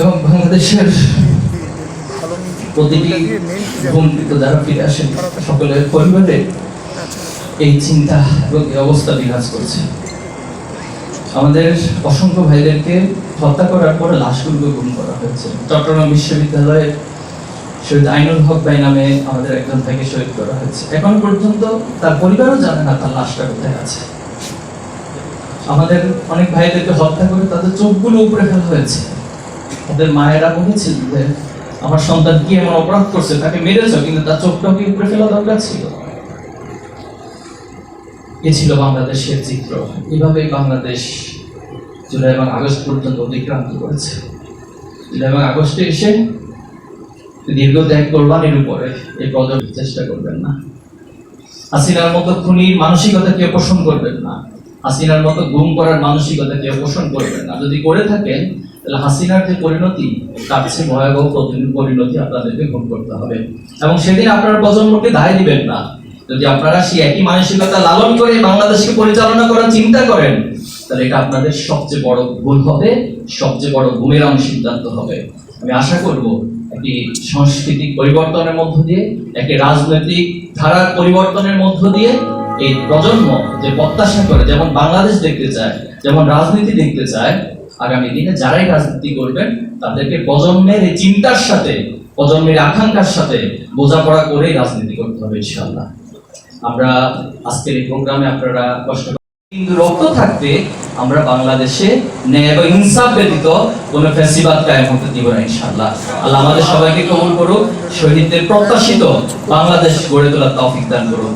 এবং বাংলাদেশের প্রতিটি ভূমিত যারা ফিরে আসেন, সকলের পরিবারে এই চিন্তা এবং এই অবস্থা বিরাজ করছে। আমাদের অসংখ্য ভাইদেরকে হত্যা করার পরে লাশগুলোকে গুম করা হয়েছে। চট্টগ্রাম বিশ্ববিদ্যালয়ের শহীদ আইনুল হক ভাই নামে আমাদের একজন ভাইকে শহীদ করা হয়েছে। এখন পর্যন্ত তার পরিবারও জানে না তার লাশটা কোথায় আছে। আমাদের অনেক ভাইদেরকে হত্যা করে তাদের চোখগুলো উপরে ফেলা হয়েছে। তাদের মায়েরা বলেছিল যে, আমার সন্তান কি এমন অপরাধ করছে? তাকে মেরেছ, কিন্তু তার চোখটাও কি উপরে ফেলা দরকার ছিল? এ ছিল বাংলাদেশের চিত্র। এভাবে বাংলাদেশ জুলাই এবং আগস্ট পর্যন্ত অতিক্রান্ত করেছে। জুলাই এবং আগস্টে এসে দীর্ঘ ত্যাগ কোরবানির উপরে এই প্রজন্ম চেষ্টা করবেন না। হাসিনার মতো খুনির মানসিকতা কেউ পোষণ করবেন না। হাসিনার মতো গুম করার মানসিকতা কেউ পোষণ করবেন না। যদি করে থাকেন তাহলে হাসিনার যে পরিণতি তার চেয়ে ভয়াবহ পরি- পরিণতি আপনাদেরকে ভোগ করতে হবে। এবং সেদিন আপনার প্রজন্মকে দায় দিবেন না। যদি আপনারা সেই একই মানসিকতা লালন করে বাংলাদেশকে পরিচালনা করার চিন্তা করেন, তাহলে এটা আপনাদের সবচেয়ে বড় ভুল হবে, সবচেয়ে বড় বুমেরাং সিদ্ধান্ত হবে। আমি আশা করব একটি সাংস্কৃতিক পরিবর্তনের মধ্য দিয়ে, একটি রাজনৈতিক ধারার পরিবর্তনের মধ্য দিয়ে এই প্রজন্ম যে প্রত্যাশা করে, যেমন বাংলাদেশ দেখতে চায়, যেমন রাজনীতি দেখতে চায় আগামী দিনে যারাই রাজনীতি করবেন, তাদেরকে প্রজন্মের চিন্তার সাথে, প্রজন্মের আকাঙ্ক্ষার সাথে বোঝাপড়া করেই রাজনীতি করতে হবে ইনশাআল্লাহ। আমরা আজকের এই প্রোগ্রামে আপনারা কষ্ট কিন্তু রক্ত থাকতে আমরা বাংলাদেশে ন্যায় এবং ইনসাফ ব্যতীত কোনো ফ্যাসিবাদ কায়েম হতে দিব না ইনশাআল্লাহ। আল্লাহ আমাদের সবাইকে কবুল করুক, শহীদদের প্রত্যাশিত বাংলাদেশ গড়ে তোলার তৌফিক দান করুন